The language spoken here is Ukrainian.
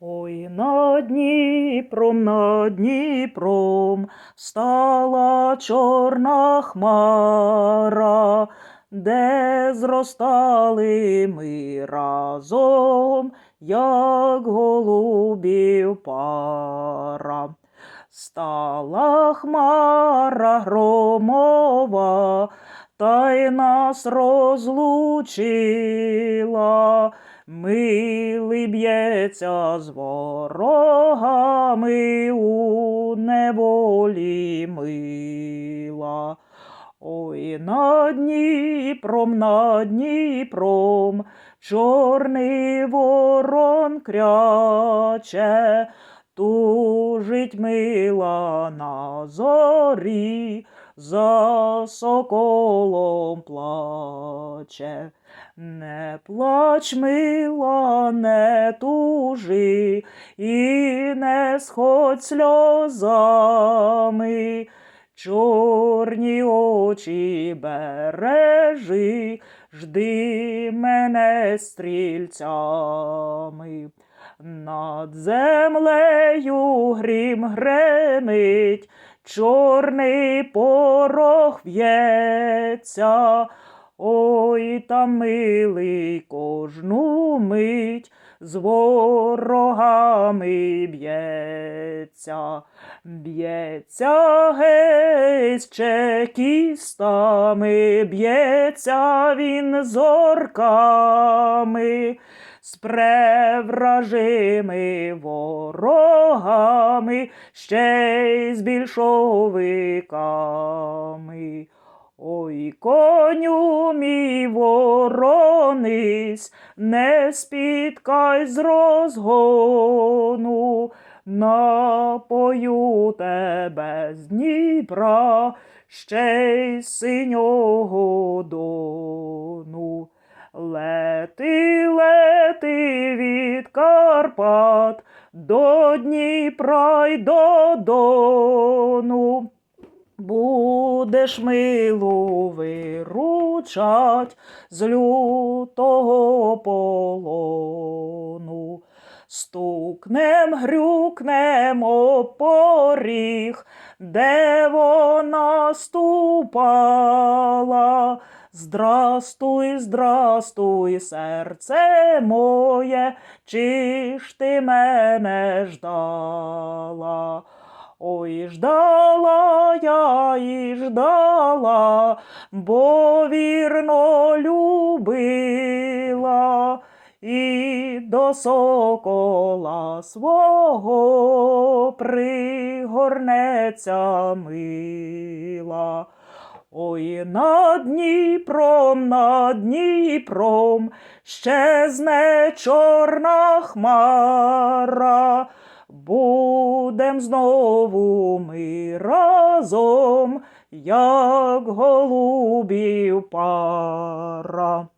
Ой, над Дніпром, над Дніпром стала чорна хмара, де зростали ми разом, як голубів пара. Стала хмара громова, та й нас розлучила. Милий б'ється з ворогами у неволі мила. Ой, над Дніпром, над Дніпром, чорний ворон кряче, тужить мила на зорі, за соколом плаче. Не плач, мила, не тужи, і не сходь сльозами, чорні очі бережи, жди мене стрільцями. Над землею грім гремить, чорний порох в'ється. Ой, та милий кожну мить з ворогами б'ється, б'ється гей з чекістами, б'ється він з орками, з превражими ворогами, ще й з більшовиками. Ой, коню мій воронись, не спіткай з розгону, напою тебе з Дніпра, ще й синього дону. Карпат до Дніпра й до Дону. Будеш милу виручать з лютого полону. Стукнем, грюкнем о поріг, де вона ступала. Здрастуй, здрастуй, серце моє, чи ж ти мене ждала? Ой, ждала я і ждала, бо вірно любила, і до сокола свого пригорнеться мила. Ой, над Дніпром, над Дніпром, щезне чорна хмара, будем знову ми разом, як голубів пара.